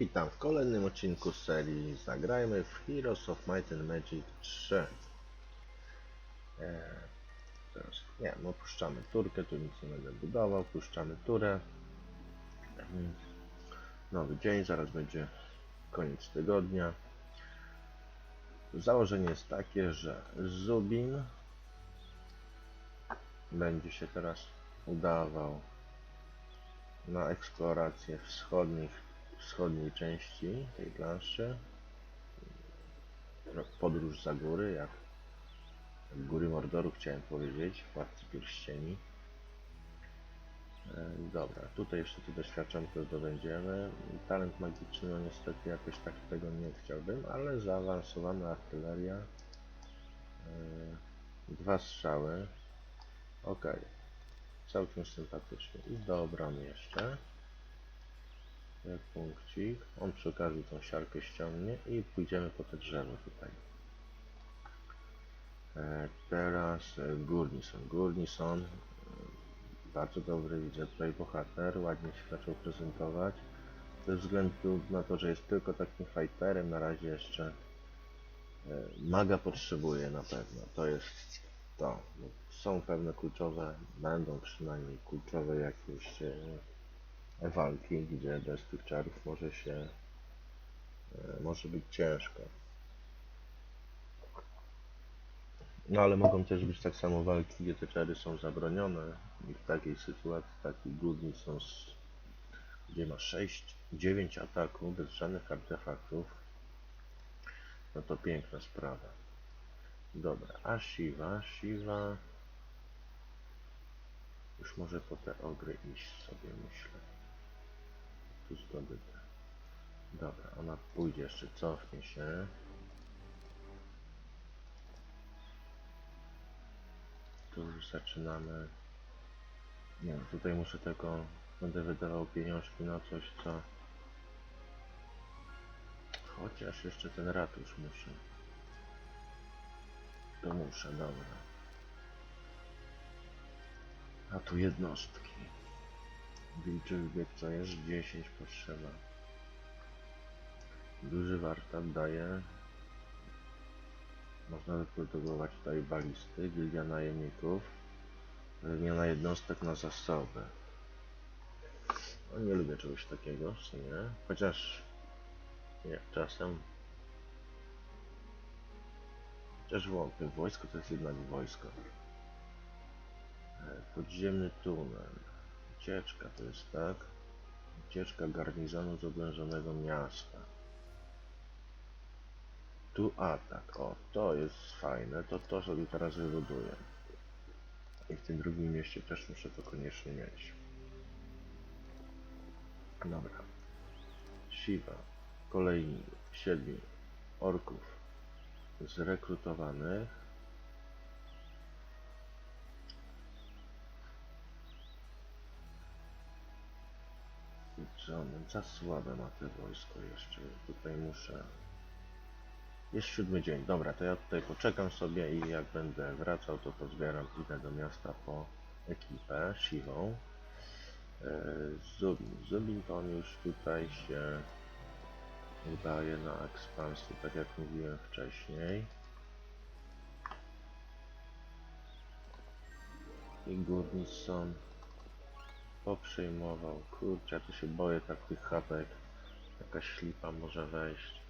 Witam w kolejnym odcinku serii Zagrajmy w Heroes of Might and Magic 3. Eee, nie, no puszczamy turkę, tu nic nie będę budował, puszczamy turę. Nowy dzień, zaraz będzie koniec tygodnia. Założenie jest takie, że Zubin będzie się teraz udawał na eksplorację wschodnich, wschodniej części tej planszy. Podróż za góry, jak góry Mordoru chciałem powiedzieć, władcy pierścieni. E, Dobra, tutaj jeszcze tu doświadczonkę zdobędziemy. Talent magiczny, no niestety jakoś tak tego nie chciałbym, ale zaawansowana artyleria. E, Dwa strzały. Ok. Całkiem sympatycznie. I do obrony jeszcze. Punkcik. On przy okazji tą siarkę ściągnie i pójdziemy po te drzewo tutaj. E, teraz e, Gurnison. Gurnison. e, Bardzo dobry widzę tutaj bohater. Ładnie się zaczął prezentować. Ze względu na to, że jest tylko takim fighterem, na razie jeszcze maga potrzebuje na pewno. To jest to. Są pewne kluczowe, będą przynajmniej kluczowe jakieś walki, gdzie bez tych czarów może się e, może być ciężko. No ale mogą też być tak samo walki, gdzie te czary są zabronione i w takiej sytuacji taki Gudni są z, gdzie ma 6, 9 ataku bez żadnych artefaktów no to piękna sprawa. Dobra, a Shiva, Shiva już może po te ogry iść sobie myślę. Tu zdobyte. Dobra, ona pójdzie jeszcze, cofnie się. Tu już zaczynamy. Nie tutaj muszę tylko, będę wydawał pieniążki na coś, co... Chociaż jeszcze ten ratusz muszę. To muszę, dobra. A tu jednostki. Wilczy bieg co jest? 10 potrzeba. Duży warsztat daje. Można wyprodukować tutaj balisty, gildia najemników. Wymiana jednostek na zasoby. No, nie lubię czegoś takiego, w sumie. Chociaż nie, czasem. Chociaż wątpię, wojsko to jest jednak wojsko. E, Podziemny tunel. Ucieczka to jest tak. Ucieczka garnizonu z oblężonego miasta. Tu atak. O, to jest fajne. To to sobie teraz wybuduję. I w tym drugim mieście też muszę to koniecznie mieć. Dobra. Siwa. Kolejni siedmiu orków zrekrutowanych. On za słabe ma te wojsko jeszcze? Tutaj muszę... Jest siódmy dzień. Dobra, to ja tutaj poczekam sobie i jak będę wracał, to pozbieram, idę do miasta po ekipę siwą. E, Zubin. Zubin to on już tutaj się udaje na ekspansję, tak jak mówiłem wcześniej. I Gurnison poprzejmował. Kurczę, tu się boję tak tych chatek. Jakaś ślipa może wejść.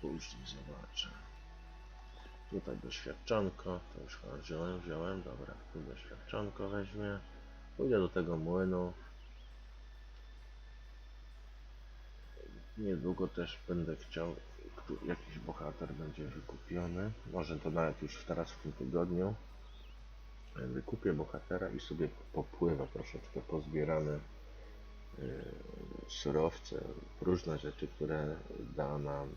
Później zobaczę. Tutaj doświadczonko, to już chyba wziąłem, wziąłem, dobra, tu doświadczonko weźmie. Pójdę do tego młynu. Niedługo też będę chciał, jakiś bohater będzie wykupiony. Może to nawet już teraz w tym tygodniu. Wykupię bohatera i sobie popływa troszeczkę pozbierane yy, surowce, różne rzeczy, które da nam,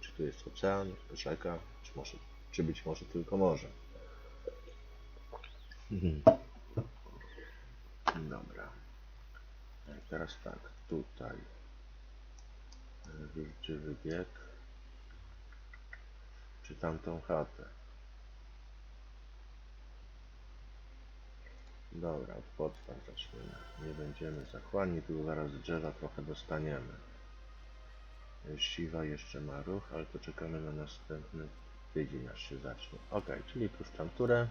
czy tu jest ocean, czy rzeka, czy, może, czy być może tylko morze. Mhm. Dobra. E, Teraz tak, tutaj e, wilczy wybieg, czy tamtą chatę. Dobra, od podstaw zaczniemy. Nie będziemy zachłanni, tu zaraz drzewa trochę dostaniemy. Siwa jeszcze ma ruch, ale to czekamy na następny tydzień, aż się zacznie. Ok, czyli puszczam turę.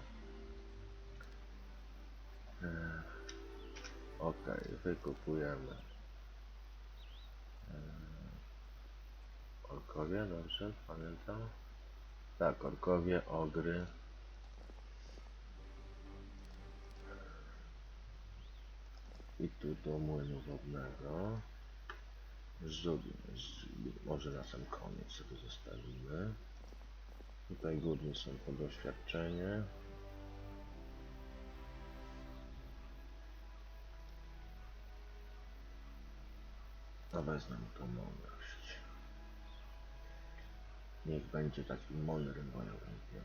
E, Ok, wykupujemy. E, Orkowie, dobrze, pamiętam? Tak, orkowie, ogry. I tu do młynu wodnego. Zubin. Może na sam koniec sobie zostawimy. Tutaj górni są po doświadczenie. A wezmę tą mądrość. Niech będzie takim mądrym wojownikiem.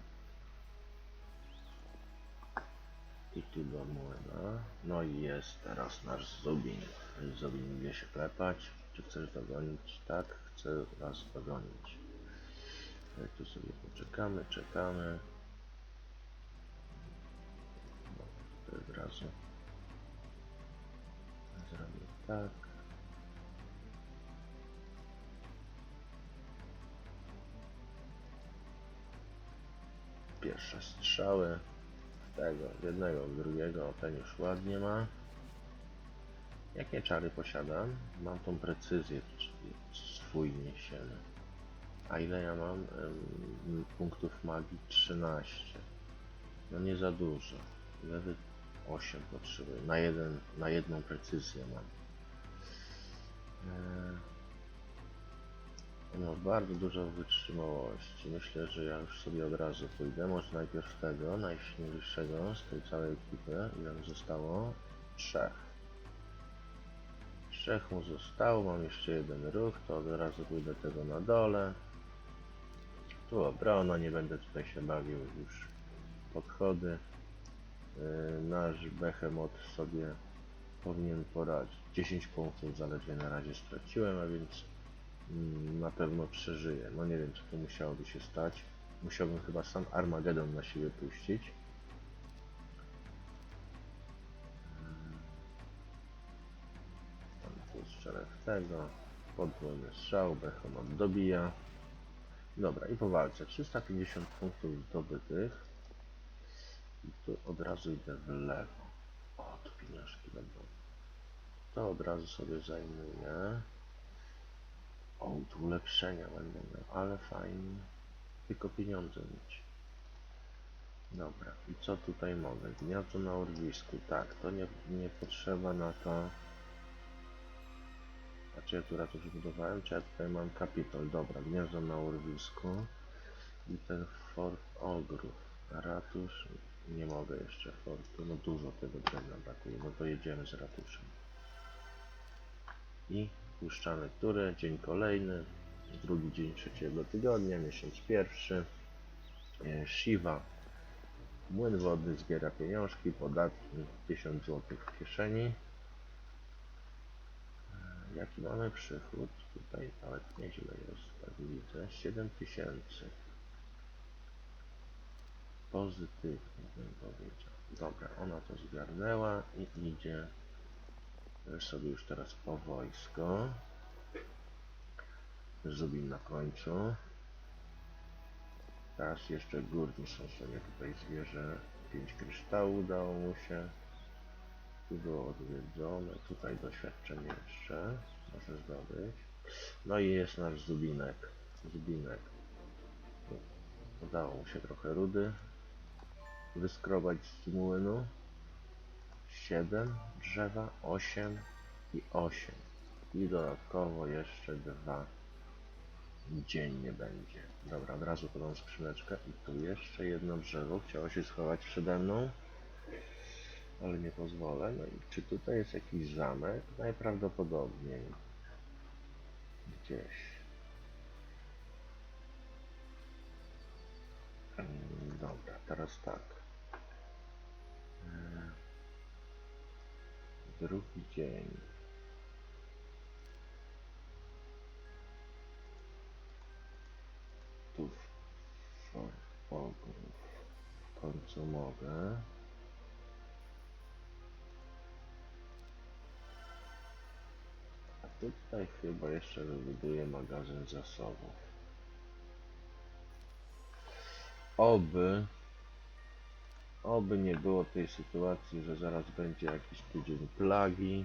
Tu do młyna. No i jest teraz nasz Zubin. Zubin wie się klepać. Czy chcesz dogonić? Tak, chcę was dogonić. Ale tu sobie poczekamy, czekamy. No, to od razu zrobię tak. Pierwsze strzały tego, jednego, drugiego, ten już ładnie ma. Jakie czary posiadam? Mam tą precyzję, swój niesiemy. A ile ja mam? Ym, punktów magii 13. No nie za dużo. Lewy 8 potrzebuję. Na, jeden, na jedną precyzję mam. Eee, no bardzo dużo wytrzymałości. Myślę, że ja już sobie od razu pójdę. Może najpierw tego, najsilniejszego z tej całej ekipy. Ile mi zostało? Trzech. Trzech mu zostało. Mam jeszcze jeden ruch, to od razu pójdę tego na dole. Tu obrona, nie będę tutaj się bawił już podchody. Yy, nasz Behemoth sobie powinien poradzić. 10 punktów zaledwie na razie straciłem, a więc na pewno przeżyję. No nie wiem, co to musiałoby się stać. Musiałbym chyba sam Armagedon na siebie puścić. Tam tu strzelę w tego. Podwójny strzał, Behemoth dobija. Dobra, i po walce. 350 punktów zdobytych. I tu od razu idę w lewo. O, tu pieniążki będą. To od razu sobie zajmuję. O, tu ulepszenia będę miał, ale fajnie. Tylko pieniądze mieć. Dobra, i co tutaj mogę? Gniazdo na urwisku. Tak, to nie, nie potrzeba na to. A czy ja tu ratusz budowałem? Czy ja tutaj mam kapitol? Dobra, gniazdo na urwisku. I ten fort ogrów. Ratusz. Nie mogę jeszcze fortu. No dużo tego drewna brakuje. No to jedziemy z ratuszem. I puszczamy turę. Dzień kolejny. Drugi dzień trzeciego tygodnia. Miesiąc pierwszy. E, Shiva. Młyn wodny zbiera pieniążki, podatki, 1000 zł w kieszeni. E, Jaki mamy przychód? Tutaj nawet nieźle jest, tak widzę. 7000. Pozytywnie bym powiedział. Dobra, ona to zgarnęła i idzie sobie już teraz po wojsko. Zubin na końcu. Teraz jeszcze górni są sobie tutaj zwierzę. 5 kryształów udało mu się. Tu było odwiedzone. Tutaj doświadczenie jeszcze może zdobyć. No i jest nasz Zubinek. Zubinek. Udało mu się trochę rudy wyskrobać z młynu. 7 drzewa, 8 i 8. I dodatkowo jeszcze dwa dziennie będzie. Dobra, od razu podam skrzyneczkę i tu jeszcze jedno drzewo. Chciało się schować przede mną, ale nie pozwolę. No i czy tutaj jest jakiś zamek? Najprawdopodobniej gdzieś. Mm, Dobra, teraz tak drugi dzień. Tu w ogóle w końcu mogę. A tutaj chyba jeszcze wybuduję magazyn zasobów. Oby oby nie było tej sytuacji, że zaraz będzie jakiś tydzień plagi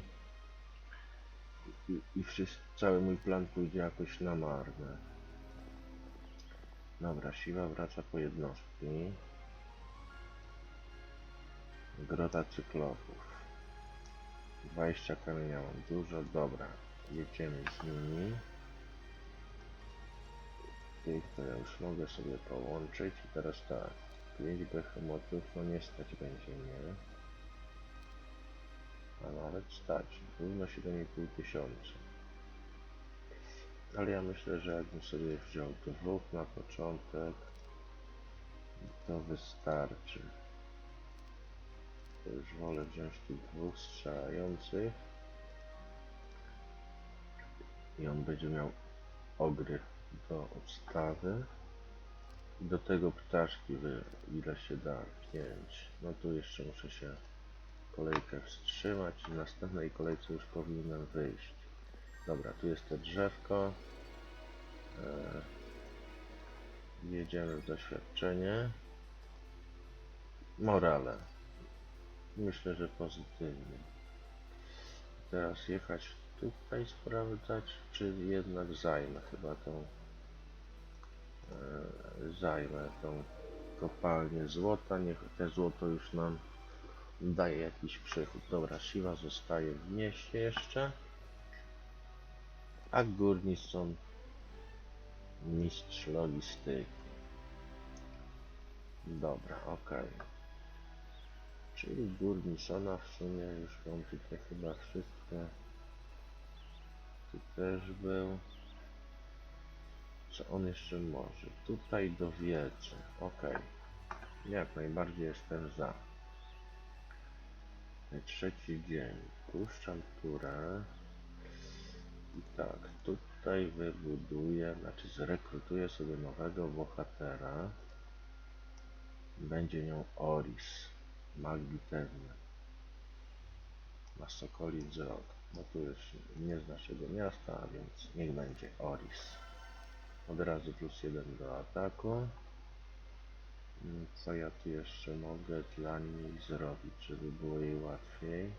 i, i wszyscy, cały mój plan pójdzie jakoś na marne. Dobra, siła wraca po jednostki. Grota cyklopów. 20 kamienia mam dużo, dobra. Jedziemy z nimi. Tych to ja już mogę sobie połączyć i teraz tak. 5 behemotów, no nie stać będzie mnie. A nawet stać, równo 7,5 tysiąca. Ale ja myślę, że jakbym sobie wziął dwóch na początek, to wystarczy. To już wolę wziąć tych dwóch strzelających. I on będzie miał ogry do odstawy. Do tego ptaszki, wy- ile się da? 5. No tu jeszcze muszę się kolejkę wstrzymać i w następnej kolejce już powinienem wyjść. Dobra, tu jest to drzewko. E, jedziemy w doświadczenie. Morale. Myślę, że pozytywnie. Teraz jechać tutaj sprawdzać, czy jednak zajmę chyba tą zajmę tą kopalnię złota. Niech te złoto już nam daje jakiś przychód. Dobra, siła zostaje w mieście jeszcze. A górni są mistrz logistyki. Dobra, okej. Czyli Górniszona w sumie już mam tutaj chyba wszystko. Tu też był. Co on jeszcze może? Tutaj do wiedzy. Okej. Jak najbardziej jestem za. Trzeci dzień. Puszczam turę. I tak, tutaj wybuduję, znaczy zrekrutuję sobie nowego bohatera. Będzie nią Oris. Mag bitewny. Ma sokoli wzrok. No tu już nie z naszego miasta, więc niech będzie Oris. Od razu plus jeden do ataku. Mm, Co ja tu jeszcze mogę dla niej zrobić, żeby było jej łatwiej?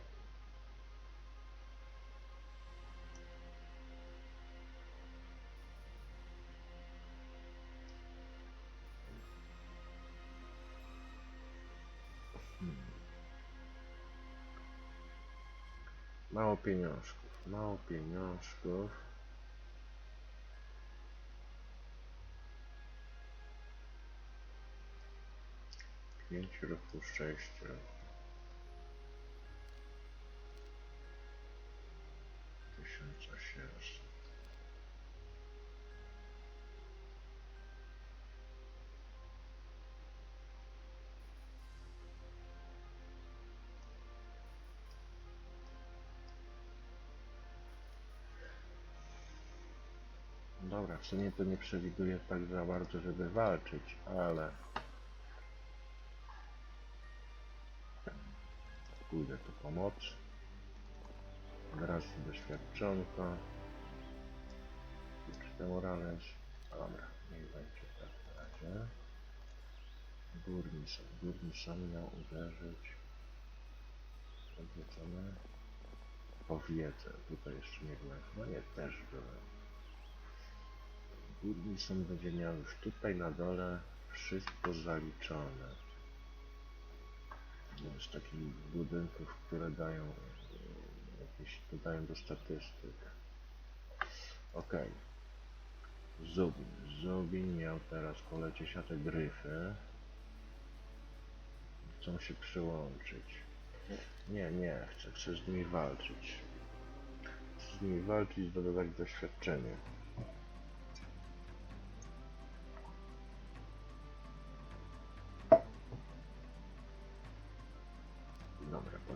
Mało pieniążków, mało pieniążków. Pięć ruchów szczęścia. Tysiąc osiemset. Dobra, w sumie to nie przewiduję tak za bardzo, żeby walczyć, ale pójdę tu pomoc. Od razu doświadczonko. Czy te morale? Dobra, niech będzie tak na razie. Górniszon. Górniszon miał uderzyć. Odwiedzone. Powiedzę. Tutaj jeszcze nie byłem. No nie, też byłem. Górniszon będzie miał już tutaj na dole wszystko zaliczone. Z takich budynków, które dają e, jakieś dodają do statystyk. Ok. Zubin. Zubin miał teraz polecieć, a te gryfy chcą się przyłączyć. Nie, nie, chcę, chcę z nimi walczyć. Chcę z nimi walczyć, zdobywać doświadczenie.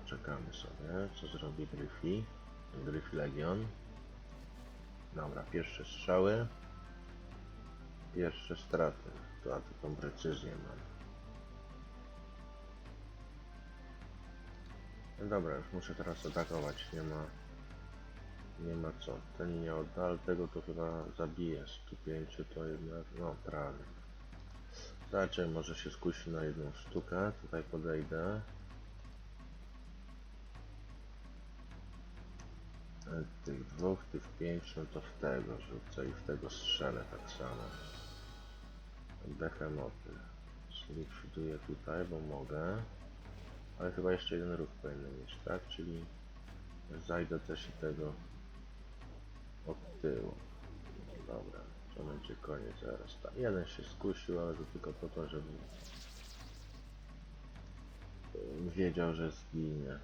Poczekamy sobie, co zrobi Gryfi. Gryf Legion. Dobra, pierwsze strzały. Pierwsze straty. To a taką precyzję mam. No dobra, już muszę teraz atakować, nie ma... Nie ma co. Ten nie odda, ale tego to chyba. Tu pięciu to jednak, no prawie. Raczej może się skusi na jedną sztukę. Tutaj podejdę. Tych dwóch, tych pięć, no to w tego rzucę i w tego strzelę tak samo. Behemoty. Zlikwiduję tutaj, bo mogę. Ale chyba jeszcze jeden ruch powinien mieć, tak? Czyli zajdę też i tego od tyłu. Dobra, to będzie koniec zaraz. Tak, jeden się skusił, ale to tylko po to, żeby e, wiedział, że zginie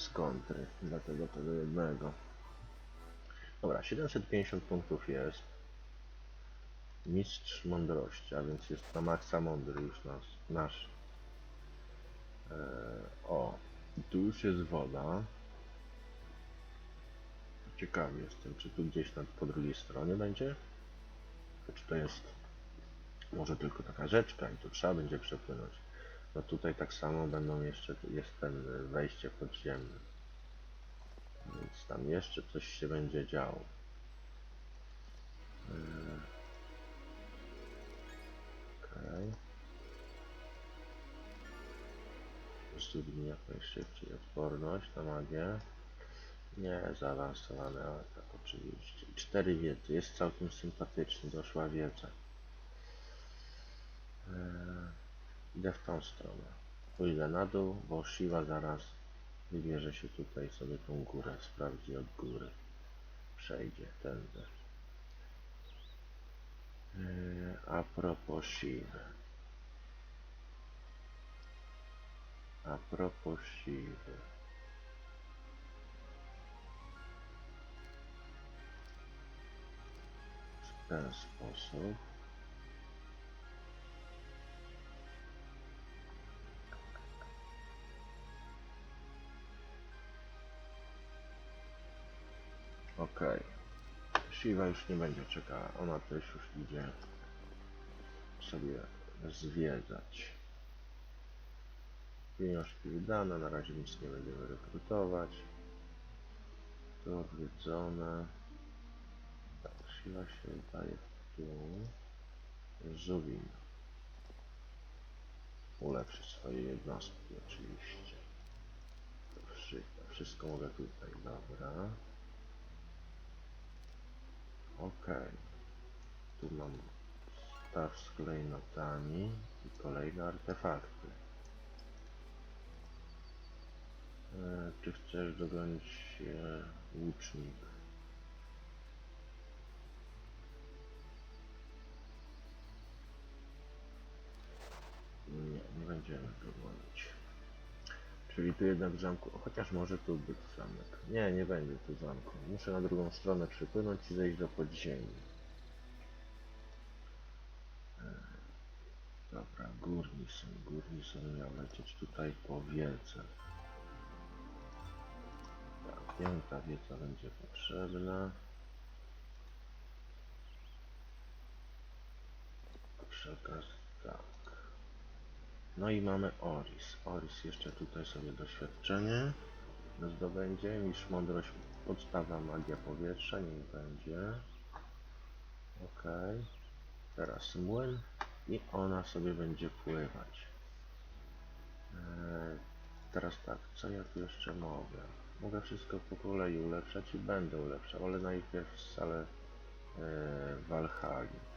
z kontry. Dlatego tego jednego. Dobra, 750 punktów jest. Mistrz mądrości, a więc jest na maksa mądry już nas, nasz. Eee, o, i tu już jest woda. Ciekawy jestem, czy tu gdzieś na, po drugiej stronie będzie? Czy to jest może tylko taka rzeczka i to trzeba będzie przepłynąć. No tutaj tak samo będą jeszcze, jest ten y, wejście podziemne. Więc tam jeszcze coś się będzie działo. Yy. Okej. Zrób jak najszybciej odporność na magię. Nie zaawansowane, ale tak oczywiście. Cztery wiedzy, jest całkiem sympatycznie, doszła wiedza. Eee, idę w tą stronę. Pójdę na dół, bo Shiva zaraz wybierze się tutaj sobie tą górę, sprawdzi od góry. Przejdzie tędy. Eee, a propos Shiva. A propos Shiva. W ten sposób. Okej. Shiva już nie będzie czekała. Ona też już idzie sobie zwiedzać. Pieniążki wydane, na razie nic nie będziemy rekrutować. To odwiedzone. Tak, siła się udaje tu. Żuwin. Ulepszyć swoje jednostki oczywiście. Wszystko, wszystko mogę tutaj, dobra. Okej. Tu mam staw z klejnotami i kolejne artefakty. E, czy chcesz dogonić się łucznik? Nie, nie będziemy go gonić. Czyli tu jednak zamku, chociaż może tu być zamek. Nie, nie będzie tu zamku. Muszę na drugą stronę przypłynąć i zejść do podziemi. E, Dobra, Gurnison. Gurnison miał lecieć tutaj po wielce. Tak, pięta wiedza będzie potrzebna. Przy okazji, tak. No i mamy Oris. Oris jeszcze tutaj sobie doświadczenie zdobędzie. Mistrz mądrość, podstawa magia powietrza, niech będzie. Ok. Teraz młyn i ona sobie będzie pływać. Eee, teraz tak, co ja tu jeszcze mogę? Mogę wszystko po kolei ulepszać i będę ulepszał, ale najpierw salę e, Walhali.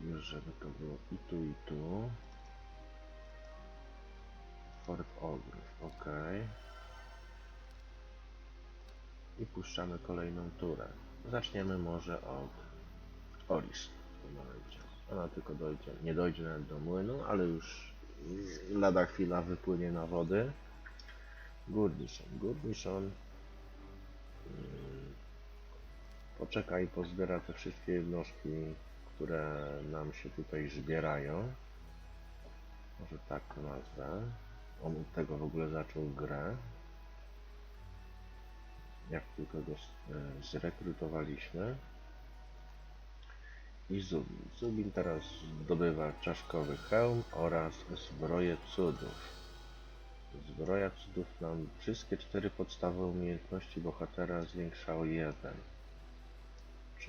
Już żeby to było i tu i tu. Fort Ogrów, ok. I puszczamy kolejną turę. Zaczniemy może od Oris w tym momencie. Ona tylko dojdzie, nie dojdzie nawet do młynu, ale już lada chwila wypłynie na wody. Gurnison. Gurnison mm, poczeka i pozbiera te wszystkie jednostki, które nam się tutaj zbierają. Może tak to nazwę. On od tego w ogóle zaczął grę. Jak tylko go e, zrekrutowaliśmy. I Zubin. Zubin teraz zdobywa czaszkowy hełm oraz zbroję cudów. Zbroja cudów nam wszystkie cztery podstawowe umiejętności bohatera zwiększa o jeden.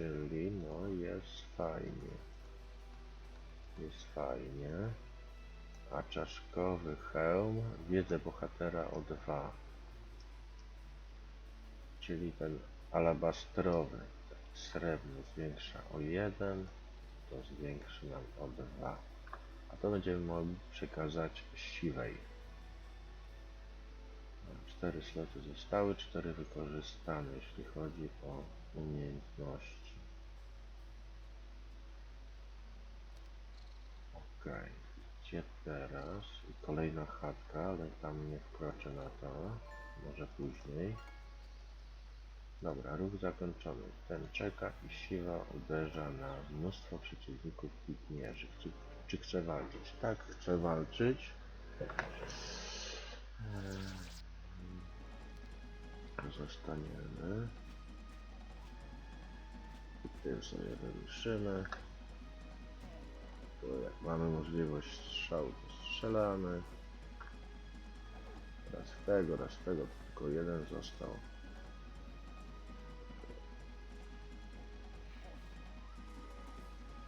Czyli no jest fajnie. Jest fajnie. A czaszkowy hełm wiedzę bohatera o dwa. Czyli ten alabastrowy, ten srebrny zwiększa o jeden, to zwiększy nam o dwa. A to będziemy mogli przekazać siwej. Cztery sloty zostały, cztery wykorzystane, jeśli chodzi o umiejętności. Ok, gdzie teraz? Kolejna chatka, ale tam nie wkroczę na to, może później. Dobra, ruch zakończony. Ten czeka i siła uderza na mnóstwo przeciwników pigmierzy. Czy, czy chce walczyć? Tak, chce walczyć. Eee, Zostaniemy. I tym sobie wyruszymy. Jak mamy możliwość strzału, to strzelamy. Raz w tego, raz w tego, tylko jeden został.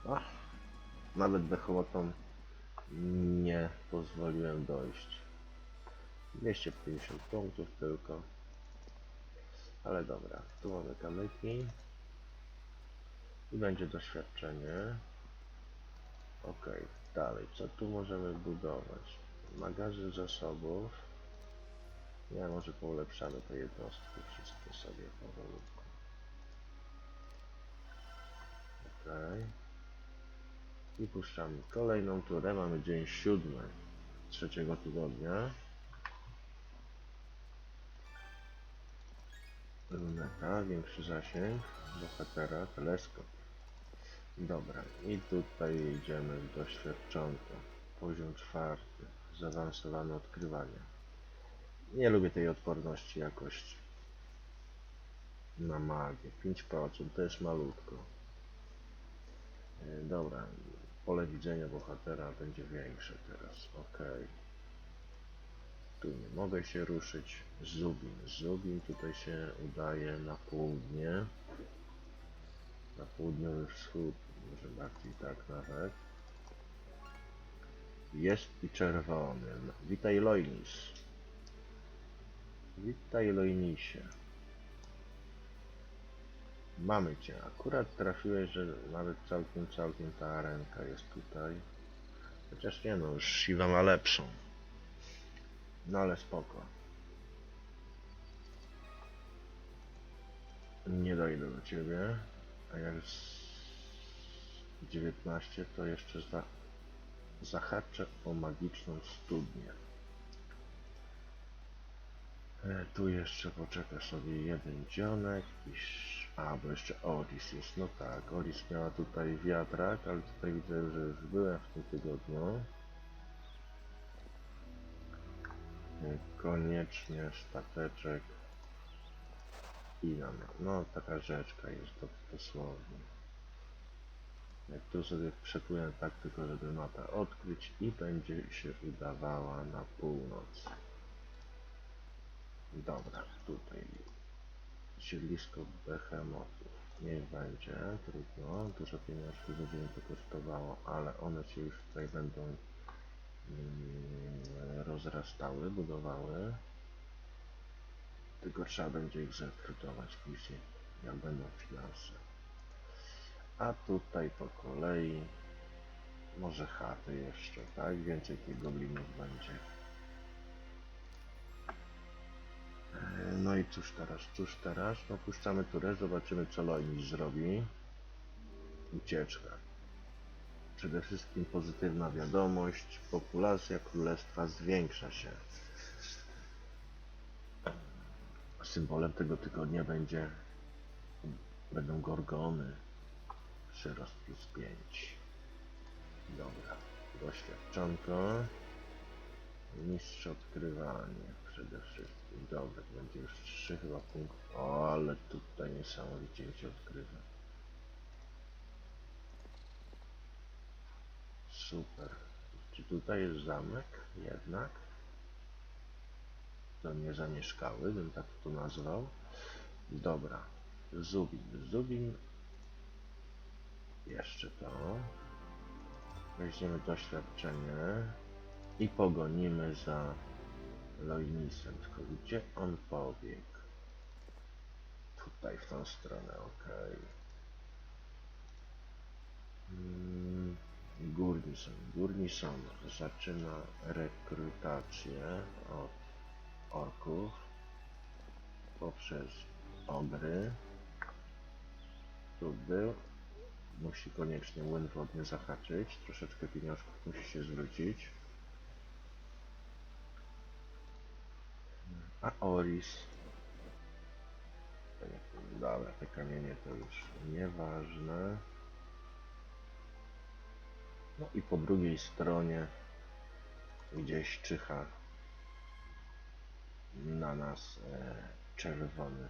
Ach, nawet bechołotom nie pozwoliłem dojść. 250 punktów tylko. Ale dobra, tu mamy kamyki. I będzie doświadczenie. Ok, dalej, co tu możemy budować? Magazyn zasobów. Ja może poulepszamy te jednostki wszystkie sobie powolutku. Ok. I puszczamy kolejną turę. Mamy dzień siódmy trzeciego tygodnia. Luneta, większy zasięg, bohatera, teleskop. Dobra, i tutaj idziemy w doświadczonkę. Poziom czwarty, zaawansowane odkrywanie. Nie lubię tej odporności jakoś na magię. 5% to jest malutko. E, Dobra, pole widzenia bohatera będzie większe teraz. Ok. Tu nie mogę się ruszyć. Zubin. Zubin tutaj się udaje na południe. Na południowy wschód. Może bardziej tak nawet. Jest i czerwony. Witaj Loinis. Witaj Loinisie. Mamy cię. Akurat trafiłeś, że nawet całkiem, całkiem ta arenka jest tutaj. Chociaż nie no, już Shiva ma lepszą. No ale spoko. Nie dojdę do ciebie. A jak 19 to jeszcze za, zahaczę o magiczną studnię. E, tu jeszcze poczeka sobie jeden dzionek i... A, bo jeszcze Olis jest. No tak, Olis miała tutaj wiatrak, ale tutaj widzę, że już byłem w tym tygodniu. E, Koniecznie stateczek i namiot. No, taka rzeczka jest to dosłownie. Tu sobie przepłynę tak tylko, żeby mapę odkryć i będzie się udawała na północ. Dobra, tutaj siedlisko behemotów. Niech będzie, trudno. Dużo pieniążków będzie to kosztowało, ale one się już tutaj będą mm, rozrastały, budowały. Tylko trzeba będzie ich zrekrutować później, jak będą finanse. A tutaj po kolei może chaty jeszcze, tak? Więcej tych goblinów będzie. E, No i cóż teraz, cóż teraz? No puszczamy turę, zobaczymy co Loinis zrobi. Ucieczka. Przede wszystkim pozytywna wiadomość. Populacja królestwa zwiększa się. Symbolem tego tygodnia będzie będą gorgony. Przyrost plus 5. Dobra. Doświadczonko. Mistrz odkrywanie przede wszystkim. Dobra, będzie już 3 chyba punkt. O, ale tutaj niesamowicie się odkrywa. Super. Czy tutaj jest zamek? Jednak. to nie zamieszkały, bym tak to nazwał. Dobra, Zubin. Zubin. Jeszcze to. Weźmiemy doświadczenie i pogonimy za Loinisem. Tylko gdzie on pobiegł? Tutaj, w tą stronę, ok. Mm, Gurnison. Zaczyna rekrutację od orków poprzez ogry. Tu był. Musi koniecznie młyn wodny zahaczyć. Troszeczkę pieniążków musi się zwrócić. A Oris. Nie- Dobra, te kamienie to już nieważne. No i po drugiej stronie gdzieś czyha na nas e, czerwony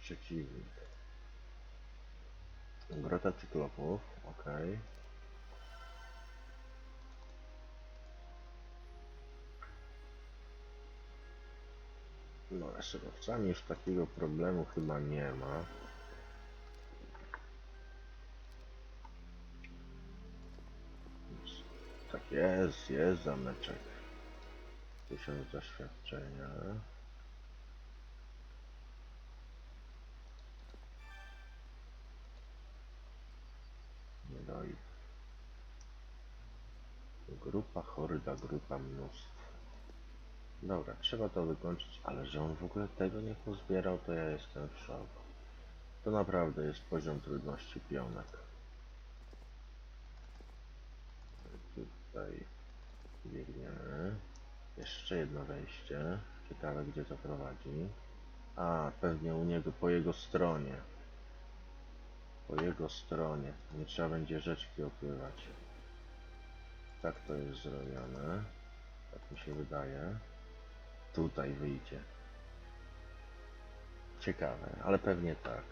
przeciwnik. Grota cyklopów, ok. No, z surowcami już takiego problemu chyba nie ma. Tak jest, jest zameczek. Tysiąc doświadczenia. Grupa, horda, grupa, mnóstwo. Dobra, trzeba to wykończyć, ale że on w ogóle tego nie pozbierał, to ja jestem w szoku. To naprawdę jest poziom trudności pionek. Tutaj biegniemy. Jeszcze jedno wejście. Ciekawe gdzie to prowadzi. A, pewnie u niego, po jego stronie. Po jego stronie. Nie trzeba będzie rzeczki opływać. Tak to jest zrobione. Tak mi się wydaje. Tutaj wyjdzie. Ciekawe, ale pewnie tak.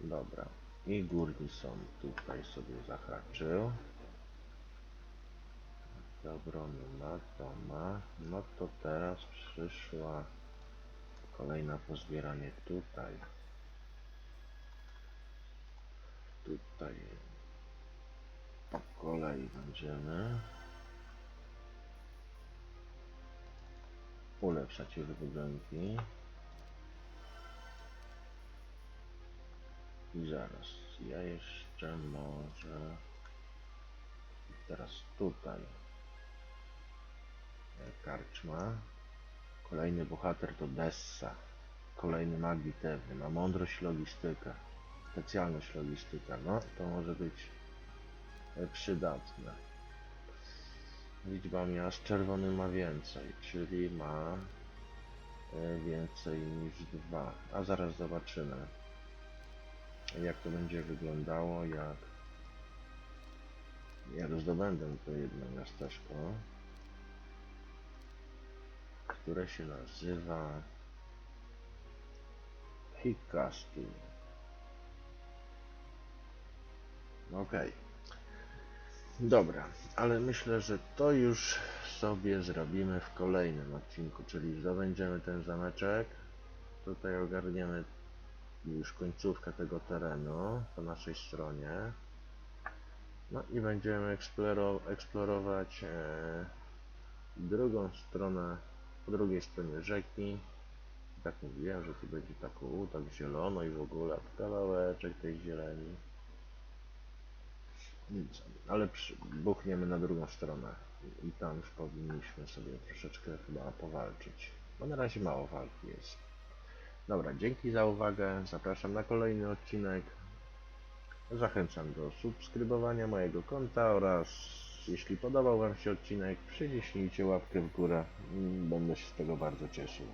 Dobra. I Gurnison tutaj sobie zahaczył. Z obrony ma, to ma. No to teraz przyszła kolejna pozbieranie tutaj. Tutaj po kolei będziemy ulepszać już budynki. I zaraz, ja jeszcze może teraz tutaj E, karczma. Kolejny bohater to Dessa. Kolejny mag bitewny. Ma mądrość logistyka. Specjalność logistyka. No, to może być przydatne. Liczba miast czerwony ma więcej, czyli ma e, więcej niż dwa. A zaraz zobaczymy jak to będzie wyglądało, jak jak zdobędę to jedno miasteczko, które się nazywa Hikastu. Okej. Dobra, ale myślę, że to już sobie zrobimy w kolejnym odcinku, czyli zdobędziemy ten zameczek. Tutaj ogarniemy już końcówkę tego terenu po naszej stronie. No i będziemy eksploro eksplorować e, drugą stronę, po drugiej stronie rzeki. Tak mówiłem, że tu będzie tak, u, tak zielono i w ogóle kawałeczek tej zieleni. Ale przy, buchniemy na drugą stronę i tam już powinniśmy sobie troszeczkę chyba powalczyć. Bo na razie mało walki jest. Dobra, dzięki za uwagę. Zapraszam na kolejny odcinek. Zachęcam do subskrybowania mojego konta oraz jeśli podobał Wam się odcinek, przyciśnijcie łapkę w górę. Będę się z tego bardzo cieszył.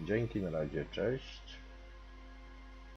Dzięki, na razie, cześć.